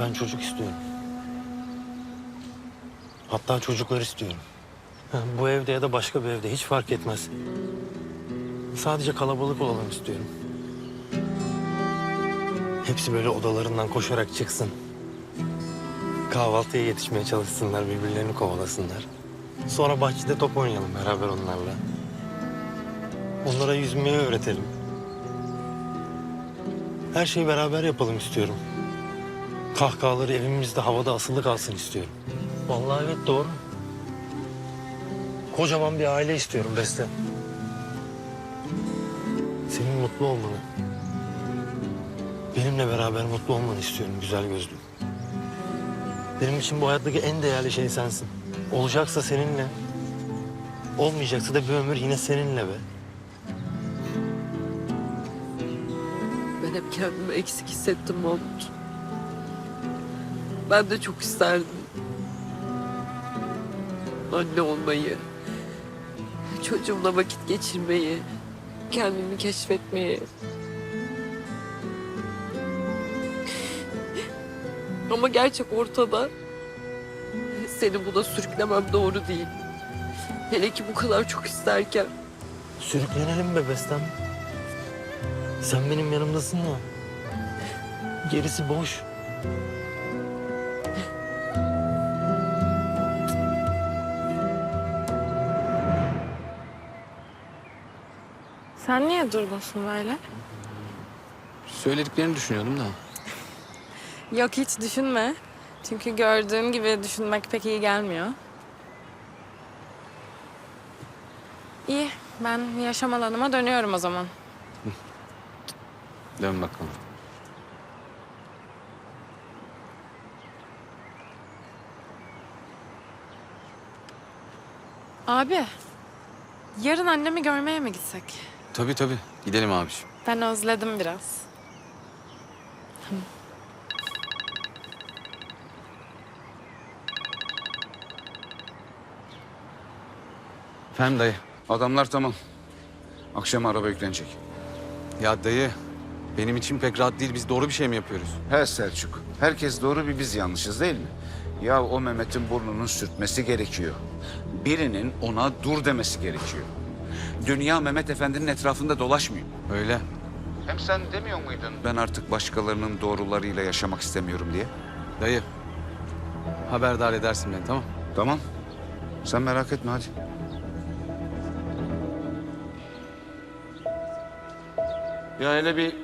Ben çocuk istiyorum. Hatta çocuklar istiyorum. Bu evde ya da başka bir evde hiç fark etmez. Sadece kalabalık olalım istiyorum. Hepsi böyle odalarından koşarak çıksın. Kahvaltıya yetişmeye çalışsınlar, birbirlerini kovalasınlar. Sonra bahçede top oynayalım beraber onlarla. Onlara yüzmeyi öğretelim. Her şeyi beraber yapalım istiyorum. Kahkahaları evimizde havada asılı kalsın istiyorum. Vallahi evet doğru. Kocaman bir aile istiyorum Beste. Senin mutlu olmanı. Benimle beraber mutlu olmanı istiyorum güzel gözlüm. Benim için bu hayattaki en değerli şey sensin. Olacaksa seninle. Olmayacaksa da bir ömür yine seninle be. Ben hep kendimi eksik hissettim Mahmut. Ben de çok isterdim. Anne olmayı, çocuğumla vakit geçirmeyi, kendimi keşfetmeyi. Ama gerçek ortada. Seni buna sürüklemem doğru değil. Hele ki bu kadar çok isterken. Sürüklenelim be Bestem. Sen benim yanımdasın ya. Gerisi boş. Sen niye durgunsun böyle? Söylediklerini düşünüyordum da. Yok hiç düşünme. Çünkü gördüğün gibi düşünmek pek iyi gelmiyor. İyi, ben yaşam alanıma dönüyorum o zaman. Dön bakalım. Abi, yarın annemi görmeye mi gitsek? Tabii tabii. Gidelim abiciğim. Ben özledim biraz. Efendim dayı. Adamlar tamam. Akşam araba yüklenecek. Ya dayı. Benim için pek rahat değil. Biz doğru bir şey mi yapıyoruz? He Selçuk. Herkes doğru bir biz yanlışız değil mi? Ya o Mehmet'in burnunun sürtmesi gerekiyor. Birinin ona dur demesi gerekiyor. Dünya Mehmet Efendi'nin etrafında dolaşmıyor. Öyle. Hem sen demiyor muydun? Ben artık başkalarının doğrularıyla yaşamak istemiyorum diye. Dayı. Haberdar edersin beni tamam Tamam. Sen merak etme hadi. Ya hele bir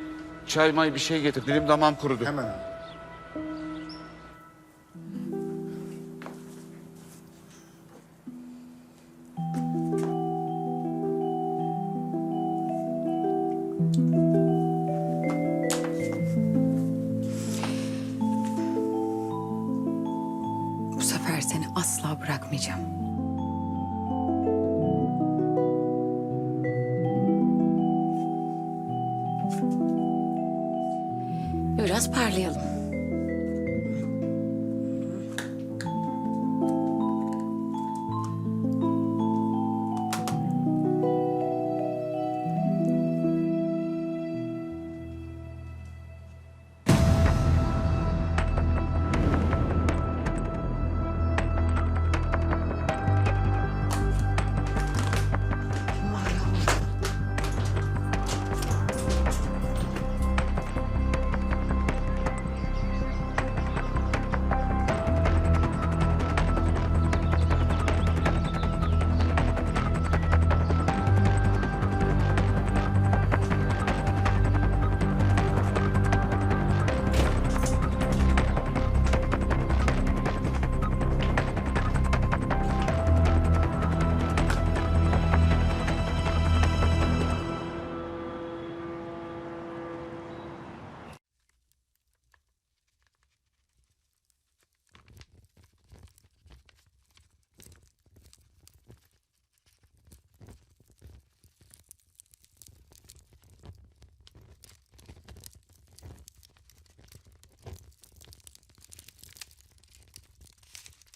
çay may bir şey getir. Dilim damağım kurudu. Hemen. Bu sefer seni asla bırakmayacağım. Biraz parlayalım.